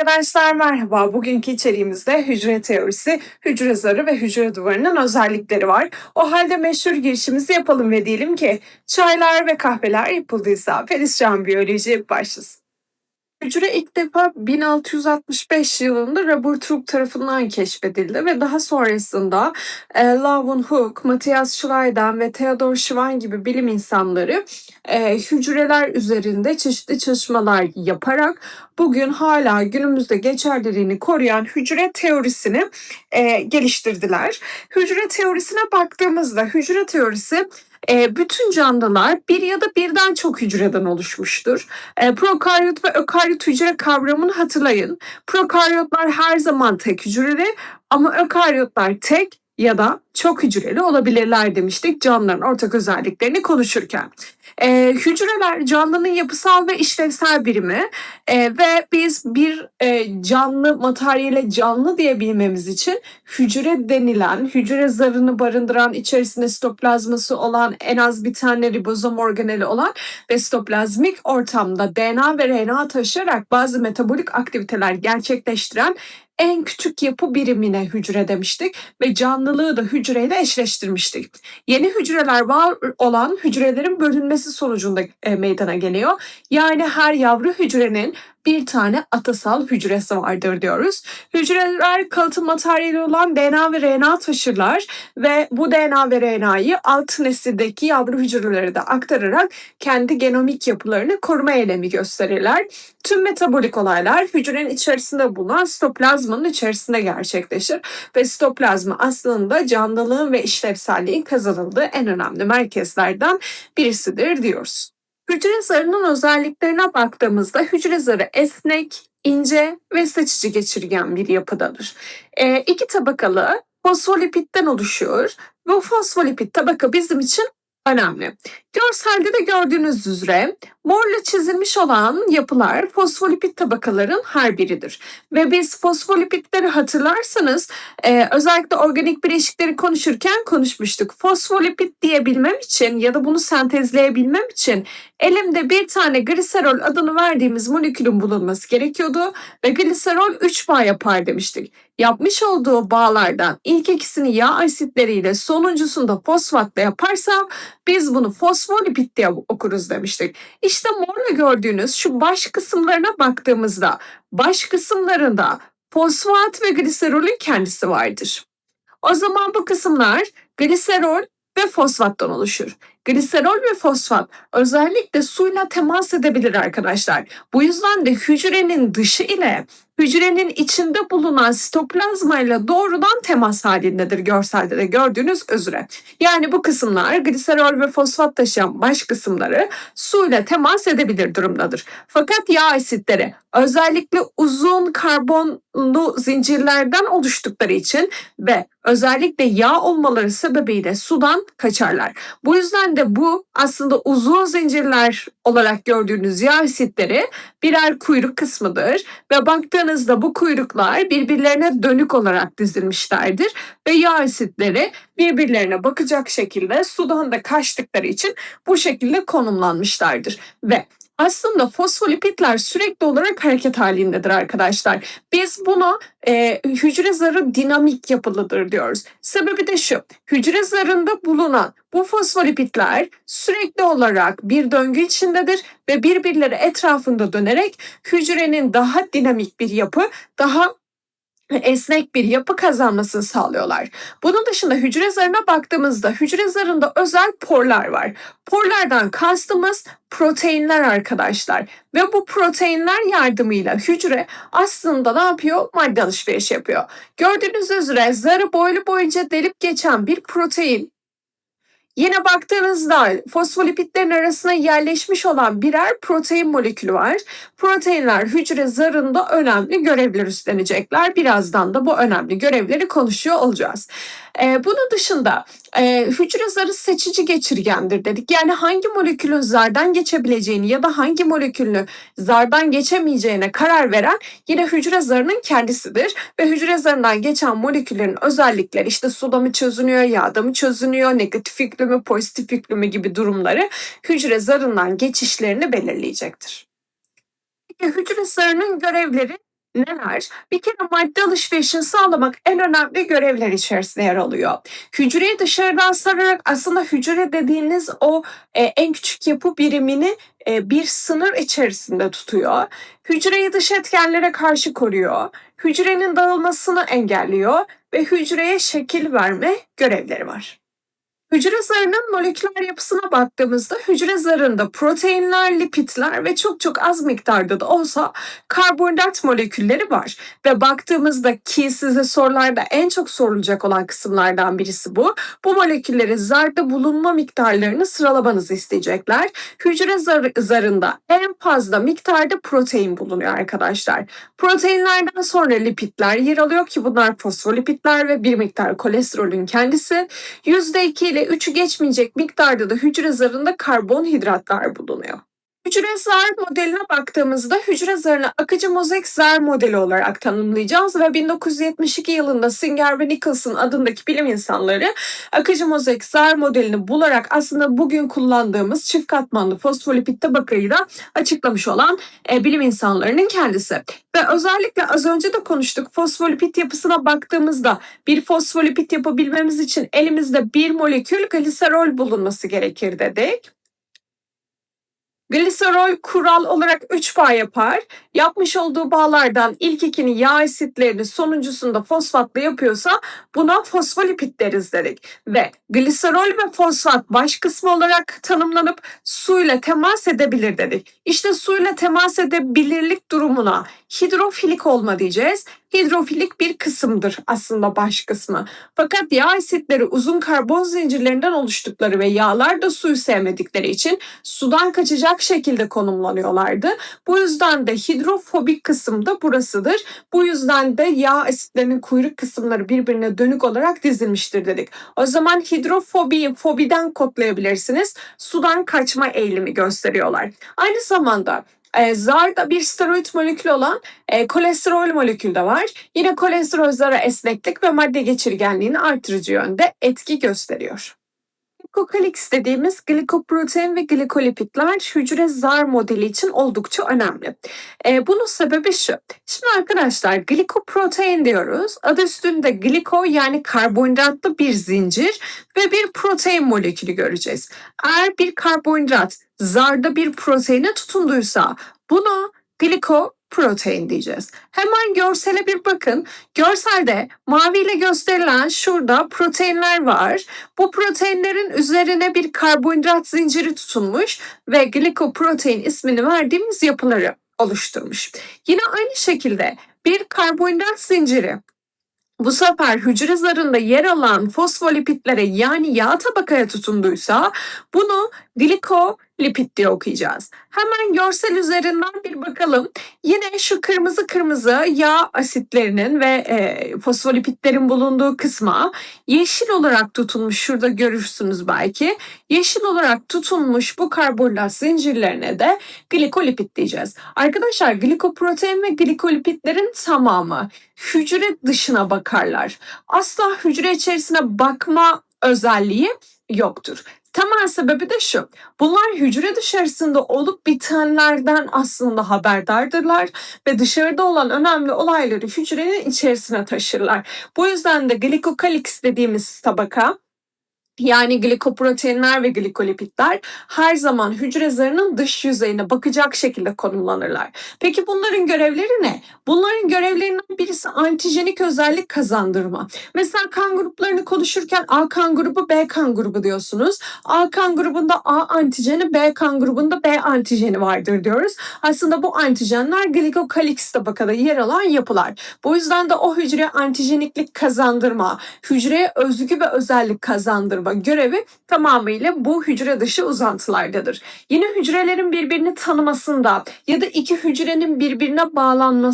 Arkadaşlar merhaba. Bugünkü içeriğimizde hücre teorisi, hücre zarı ve hücre duvarının özellikleri var. O halde meşhur girişimizi yapalım ve diyelim ki çaylar ve kahveler yapıldıysa Perişan Biyoloji başlasın. Hücre ilk defa 1665 yılında Robert Hooke tarafından keşfedildi ve daha sonrasında e, Lavon Hooke, Matthias Schleiden ve Theodor Schwann gibi bilim insanları e, hücreler üzerinde çeşitli çalışmalar yaparak bugün hala günümüzde geçerliliğini koruyan hücre teorisini e, geliştirdiler. Hücre teorisine baktığımızda hücre teorisi e, bütün canlılar bir ya da birden çok hücreden oluşmuştur. E, prokaryot ve ökaryot hücre kavramını hatırlayın. Prokaryotlar her zaman tek hücreli ama ökaryotlar tek ya da çok hücreli olabilirler demiştik canlıların ortak özelliklerini konuşurken. E, hücreler canlının yapısal ve işlevsel birimi e, ve biz bir e, canlı materyale canlı diyebilmemiz için hücre denilen, hücre zarını barındıran, içerisinde sitoplazması olan, en az bir tane ribozom organeli olan ve sitoplazmik ortamda DNA ve RNA taşıyarak bazı metabolik aktiviteler gerçekleştiren en küçük yapı birimine hücre demiştik ve canlılığı da hücreyle eşleştirmiştik. Yeni hücreler var olan hücrelerin bölünmesi sonucunda e, meydana geliyor. Yani her yavru hücrenin bir tane atasal hücresi vardır diyoruz. Hücreler kalıtım materyali olan DNA ve RNA taşırlar ve bu DNA ve RNA'yı alt nesildeki yavru hücrelere de aktararak kendi genomik yapılarını koruma eylemi gösterirler. Tüm metabolik olaylar hücrenin içerisinde bulunan sitoplazmanın içerisinde gerçekleşir ve sitoplazma aslında canlılığın ve işlevselliğin kazanıldığı en önemli merkezlerden birisidir diyoruz. Hücre zarının özelliklerine baktığımızda hücre zarı esnek, ince ve seçici geçirgen bir yapıdadır. E, iki tabakalı fosfolipitten oluşuyor. Bu fosfolipid tabaka bizim için önemli. Görselde de gördüğünüz üzere morla çizilmiş olan yapılar fosfolipid tabakaların her biridir. Ve biz fosfolipidleri hatırlarsanız e, özellikle organik bileşikleri konuşurken konuşmuştuk. Fosfolipid diyebilmem için ya da bunu sentezleyebilmem için elimde bir tane gliserol adını verdiğimiz molekülün bulunması gerekiyordu ve gliserol 3 bağ yapar demiştik. Yapmış olduğu bağlardan ilk ikisini yağ asitleriyle sonuncusunda fosfatla yaparsam biz bunu fosfolipid diye okuruz demiştik. İşte morla gördüğünüz şu baş kısımlarına baktığımızda baş kısımlarında fosfat ve gliserolün kendisi vardır. O zaman bu kısımlar gliserol ve fosfattan oluşur. Gliserol ve fosfat özellikle suyla temas edebilir arkadaşlar. Bu yüzden de hücrenin dışı ile hücrenin içinde bulunan sitoplazma ile doğrudan temas halindedir görselde de gördüğünüz üzere. Yani bu kısımlar gliserol ve fosfat taşıyan baş kısımları suyla temas edebilir durumdadır. Fakat yağ asitleri özellikle uzun karbonlu zincirlerden oluştukları için ve özellikle yağ olmaları sebebiyle sudan kaçarlar. Bu yüzden de bu aslında uzun zincirler olarak gördüğünüz yağ asitleri birer kuyruk kısmıdır ve baktığınızda bu kuyruklar birbirlerine dönük olarak dizilmişlerdir ve yağ asitleri birbirlerine bakacak şekilde sudan da kaçtıkları için bu şekilde konumlanmışlardır. Ve aslında fosfolipidler sürekli olarak hareket halindedir arkadaşlar. Biz buna e, hücre zarı dinamik yapılıdır diyoruz. Sebebi de şu. Hücre zarında bulunan bu fosfolipidler sürekli olarak bir döngü içindedir ve birbirleri etrafında dönerek hücrenin daha dinamik bir yapı, daha esnek bir yapı kazanmasını sağlıyorlar. Bunun dışında hücre zarına baktığımızda hücre zarında özel porlar var. Porlardan kastımız proteinler arkadaşlar. Ve bu proteinler yardımıyla hücre aslında ne yapıyor? Madde alışverişi yapıyor. Gördüğünüz üzere zarı boylu boyunca delip geçen bir protein Yine baktığınızda fosfolipidlerin arasına yerleşmiş olan birer protein molekülü var. Proteinler hücre zarında önemli görevler üstlenecekler. Birazdan da bu önemli görevleri konuşuyor olacağız. Ee, bunun dışında e, hücre zarı seçici geçirgendir dedik. Yani hangi molekülün zardan geçebileceğini ya da hangi molekülünü zardan geçemeyeceğine karar veren yine hücre zarının kendisidir. Ve hücre zarından geçen moleküllerin özellikleri işte suda mı çözünüyor, yağda mı çözünüyor, negatif yüklü mü, pozitif yüklü mü gibi durumları hücre zarından geçişlerini belirleyecektir. Peki hücre zarının görevleri Neler? Bir kere madde alışverişini sağlamak en önemli görevler içerisinde yer alıyor. Hücreyi dışarıdan sararak aslında hücre dediğiniz o e, en küçük yapı birimini e, bir sınır içerisinde tutuyor. Hücreyi dış etkenlere karşı koruyor. Hücrenin dağılmasını engelliyor ve hücreye şekil verme görevleri var. Hücre zarının moleküler yapısına baktığımızda hücre zarında proteinler, lipidler ve çok çok az miktarda da olsa karbonhidrat molekülleri var. Ve baktığımızda ki size sorularda en çok sorulacak olan kısımlardan birisi bu. Bu molekülleri zarda bulunma miktarlarını sıralamanızı isteyecekler. Hücre zar zarında en fazla miktarda protein bulunuyor arkadaşlar. Proteinlerden sonra lipidler yer alıyor ki bunlar fosfolipidler ve bir miktar kolesterolün kendisi. %2 ile 3'ü geçmeyecek miktarda da hücre zarında karbonhidratlar bulunuyor. Hücre zar modeline baktığımızda hücre zarını akıcı mozaik zar modeli olarak tanımlayacağız ve 1972 yılında Singer ve Nicholson adındaki bilim insanları akıcı mozaik zar modelini bularak aslında bugün kullandığımız çift katmanlı fosfolipid tabakayı da açıklamış olan e, bilim insanlarının kendisi. Ve özellikle az önce de konuştuk fosfolipid yapısına baktığımızda bir fosfolipid yapabilmemiz için elimizde bir molekül gliserol bulunması gerekir dedik. Gliserol kural olarak 3 bağ yapar. Yapmış olduğu bağlardan ilk ikini yağ asitlerini sonuncusunda fosfatla yapıyorsa buna fosfolipid deriz dedik. Ve gliserol ve fosfat baş kısmı olarak tanımlanıp suyla temas edebilir dedik. İşte suyla temas edebilirlik durumuna hidrofilik olma diyeceğiz. Hidrofilik bir kısımdır aslında baş kısmı. Fakat yağ asitleri uzun karbon zincirlerinden oluştukları ve yağlar da suyu sevmedikleri için sudan kaçacak şekilde konumlanıyorlardı. Bu yüzden de hidrofobik kısım da burasıdır. Bu yüzden de yağ asitlerinin kuyruk kısımları birbirine dönük olarak dizilmiştir dedik. O zaman hidrofobiyi fobiden kodlayabilirsiniz. Sudan kaçma eğilimi gösteriyorlar. Aynı zamanda e, zarda bir steroid molekülü olan e, kolesterol molekülü de var. Yine kolesterol zara esneklik ve madde geçirgenliğini artırıcı yönde etki gösteriyor. Glikokalix dediğimiz glikoprotein ve glikolipidler hücre zar modeli için oldukça önemli. E, bunun sebebi şu. Şimdi arkadaşlar glikoprotein diyoruz. Adı üstünde gliko yani karbonhidratlı bir zincir ve bir protein molekülü göreceğiz. Eğer bir karbonhidrat zarda bir proteine tutunduysa buna gliko protein diyeceğiz. Hemen görsele bir bakın. Görselde maviyle gösterilen şurada proteinler var. Bu proteinlerin üzerine bir karbonhidrat zinciri tutunmuş ve glikoprotein ismini verdiğimiz yapıları oluşturmuş. Yine aynı şekilde bir karbonhidrat zinciri bu sefer hücre zarında yer alan fosfolipidlere yani yağ tabakaya tutunduysa bunu glikolipid diye okuyacağız. Hemen görsel üzerinden bir bakalım. Yine şu kırmızı kırmızı yağ asitlerinin ve e, fosfolipidlerin bulunduğu kısma yeşil olarak tutunmuş şurada görürsünüz belki. Yeşil olarak tutunmuş bu karbonhidrat zincirlerine de glikolipid diyeceğiz. Arkadaşlar glikoprotein ve glikolipidlerin tamamı hücre dışına bakarlar. Asla hücre içerisine bakma özelliği yoktur. Temel sebebi de şu. Bunlar hücre dışarısında olup bitenlerden aslında haberdardırlar ve dışarıda olan önemli olayları hücrenin içerisine taşırlar. Bu yüzden de glikokalix dediğimiz tabaka yani glikoproteinler ve glikolipidler her zaman hücre zarının dış yüzeyine bakacak şekilde konumlanırlar. Peki bunların görevleri ne? Bunların görevlerinden birisi antijenik özellik kazandırma. Mesela kan gruplarını konuşurken A kan grubu, B kan grubu diyorsunuz. A kan grubunda A antijeni, B kan grubunda B antijeni vardır diyoruz. Aslında bu antijenler glikokalix tabakada yer alan yapılar. Bu yüzden de o hücreye antijeniklik kazandırma, hücreye özgü ve özellik kazandırma görevi tamamıyla bu hücre dışı uzantılardadır. Yine hücrelerin birbirini tanımasında ya da iki hücrenin birbirine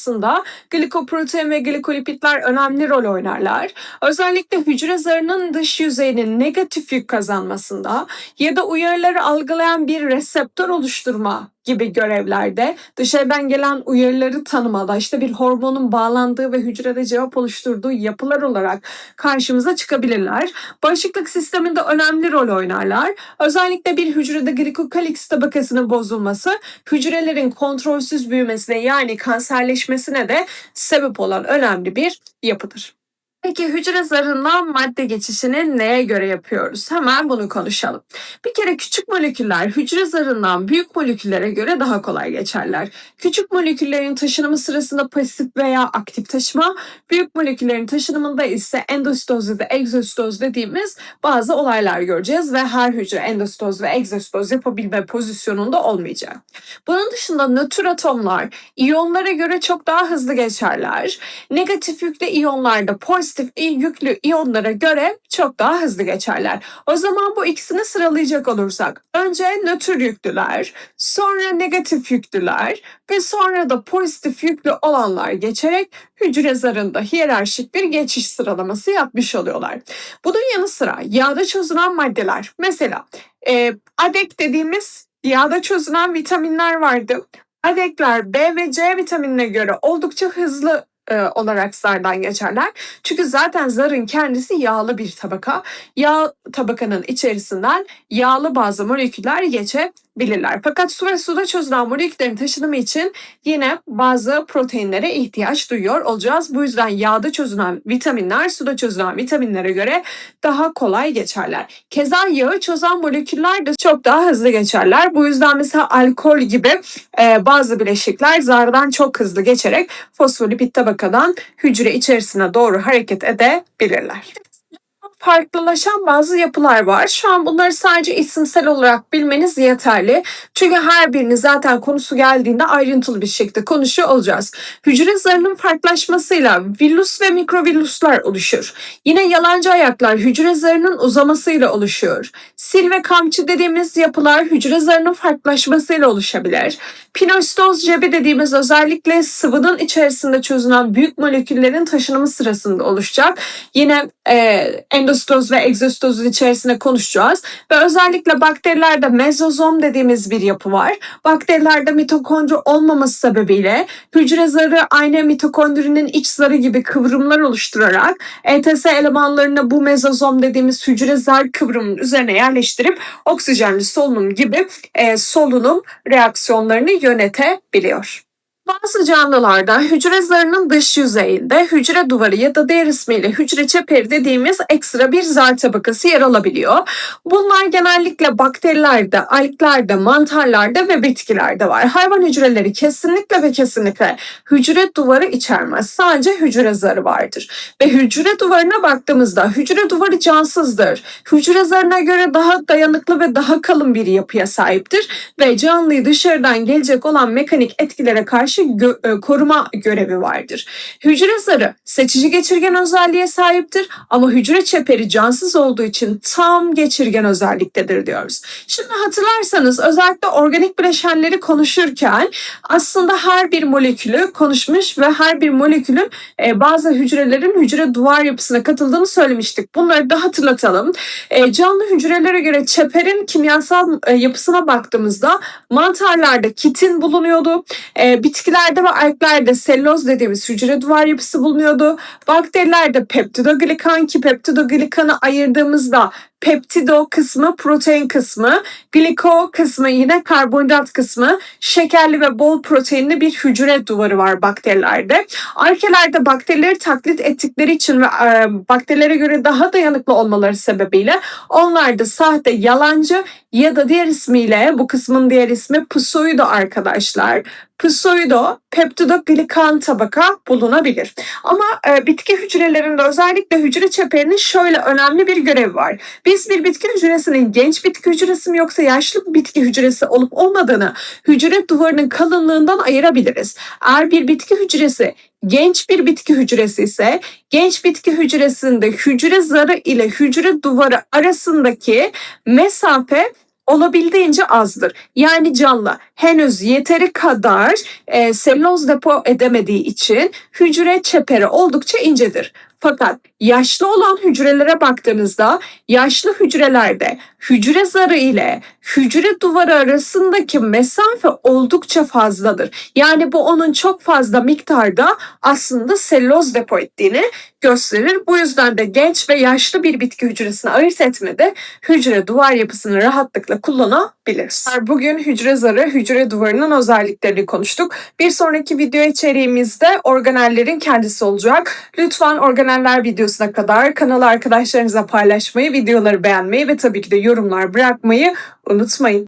bağlanmasında glikoprotein ve glikolipidler önemli rol oynarlar. Özellikle hücre zarının dış yüzeyinin negatif yük kazanmasında ya da uyarıları algılayan bir reseptör oluşturma gibi görevlerde dışarıdan gelen uyarıları tanımada işte bir hormonun bağlandığı ve hücrede cevap oluşturduğu yapılar olarak karşımıza çıkabilirler. Bağışıklık sisteminde önemli rol oynarlar. Özellikle bir hücrede glikokalix tabakasının bozulması hücrelerin kontrolsüz büyümesine yani kanserleşmesine de sebep olan önemli bir yapıdır. Peki hücre zarından madde geçişini neye göre yapıyoruz? Hemen bunu konuşalım. Bir kere küçük moleküller hücre zarından büyük moleküllere göre daha kolay geçerler. Küçük moleküllerin taşınımı sırasında pasif veya aktif taşıma, büyük moleküllerin taşınımında ise endositoz da egzositoz dediğimiz bazı olaylar göreceğiz ve her hücre endositoz ve egzositoz yapabilme pozisyonunda olmayacak. Bunun dışında nötr atomlar iyonlara göre çok daha hızlı geçerler. Negatif yüklü iyonlarda pozitif yüklü iyonlara göre çok daha hızlı geçerler. O zaman bu ikisini sıralayacak olursak önce nötr yüklüler, sonra negatif yüklüler ve sonra da pozitif yüklü olanlar geçerek hücre zarında hiyerarşik bir geçiş sıralaması yapmış oluyorlar. Bunun yanı sıra yağda çözülen maddeler mesela e, ADEK dediğimiz yağda çözülen vitaminler vardı. ADEK'ler B ve C vitaminine göre oldukça hızlı e, olarak zardan geçerler. Çünkü zaten zarın kendisi yağlı bir tabaka. Yağ tabakanın içerisinden yağlı bazı moleküller geçebilirler. Fakat su ve suda çözülen moleküllerin taşınımı için yine bazı proteinlere ihtiyaç duyuyor olacağız. Bu yüzden yağda çözülen vitaminler suda çözülen vitaminlere göre daha kolay geçerler. Keza yağı çözen moleküller de çok daha hızlı geçerler. Bu yüzden mesela alkol gibi e, bazı bileşikler zardan çok hızlı geçerek fosfolipid tabakadan hücre içerisine doğru hareket edebilirler farklılaşan bazı yapılar var. Şu an bunları sadece isimsel olarak bilmeniz yeterli. Çünkü her birini zaten konusu geldiğinde ayrıntılı bir şekilde konuşuyor olacağız. Hücre zarının farklılaşmasıyla villus ve mikrovilluslar oluşur. Yine yalancı ayaklar hücre zarının uzamasıyla oluşuyor. Sil ve kamçı dediğimiz yapılar hücre zarının farklılaşmasıyla oluşabilir. Pinostoz cebi dediğimiz özellikle sıvının içerisinde çözünen büyük moleküllerin taşınımı sırasında oluşacak. Yine e, endositoz ve egzositozun içerisinde konuşacağız. Ve özellikle bakterilerde mezozom dediğimiz bir yapı var. Bakterilerde mitokondri olmaması sebebiyle hücre zarı aynı mitokondrinin iç zarı gibi kıvrımlar oluşturarak ETS elemanlarını bu mezozom dediğimiz hücre zar kıvrımının üzerine yerleştirip oksijenli solunum gibi e, solunum reaksiyonlarını yönetebiliyor. Bazı canlılarda hücre zarının dış yüzeyinde hücre duvarı ya da diğer ismiyle hücre çeperi dediğimiz ekstra bir zar tabakası yer alabiliyor. Bunlar genellikle bakterilerde, alglerde, mantarlarda ve bitkilerde var. Hayvan hücreleri kesinlikle ve kesinlikle hücre duvarı içermez. Sadece hücre zarı vardır. Ve hücre duvarına baktığımızda hücre duvarı cansızdır. Hücre zarına göre daha dayanıklı ve daha kalın bir yapıya sahiptir ve canlıyı dışarıdan gelecek olan mekanik etkilere karşı gö- e, koruma görevi vardır. Hücre zarı seçici geçirgen özelliğe sahiptir ama hücre çeperi cansız olduğu için tam geçirgen özelliktedir diyoruz. Şimdi hatırlarsanız özellikle organik bileşenleri konuşurken aslında her bir molekülü konuşmuş ve her bir molekülün e, bazı hücrelerin hücre duvar yapısına katıldığını söylemiştik. Bunları da hatırlatalım. E, canlı hücrelere göre çeperin kimyasal e, yapısına baktığımızda mantarlarda kitin bulunuyordu. E, bitkilerde ve alglerde selüloz dediğimiz hücre duvar yapısı bulunuyordu. Bakterilerde peptidoglikan ki peptidoglikanı ayırdığımızda peptido kısmı protein kısmı, gliko kısmı yine karbonhidrat kısmı, şekerli ve bol proteinli bir hücre duvarı var bakterilerde. Arkelerde bakterileri taklit ettikleri için ve e, bakterilere göre daha dayanıklı olmaları sebebiyle onlar da sahte, yalancı ya da diğer ismiyle bu kısmın diğer ismi pseudo arkadaşlar. Pseudo peptidoglikan tabaka bulunabilir. Ama e, bitki hücrelerinde özellikle hücre çeperinin şöyle önemli bir görevi var. Biz bir bitki hücresinin genç bitki hücresi mi yoksa yaşlı bitki hücresi olup olmadığını hücre duvarının kalınlığından ayırabiliriz. Eğer bir bitki hücresi genç bir bitki hücresi ise genç bitki hücresinde hücre zarı ile hücre duvarı arasındaki mesafe olabildiğince azdır. Yani canlı henüz yeteri kadar e, selüloz depo edemediği için hücre çeperi oldukça incedir. Fakat yaşlı olan hücrelere baktığınızda yaşlı hücrelerde hücre zarı ile hücre duvarı arasındaki mesafe oldukça fazladır. Yani bu onun çok fazla miktarda aslında selüloz depo ettiğini gösterir. Bu yüzden de genç ve yaşlı bir bitki hücresini ayırt etmede hücre duvar yapısını rahatlıkla kullanabiliriz. Bugün hücre zarı, hücre duvarının özelliklerini konuştuk. Bir sonraki video içeriğimizde organellerin kendisi olacak. Lütfen organeller videosuna kadar kanalı arkadaşlarınıza paylaşmayı, videoları beğenmeyi ve tabii ki de yorumlar bırakmayı unutmayın.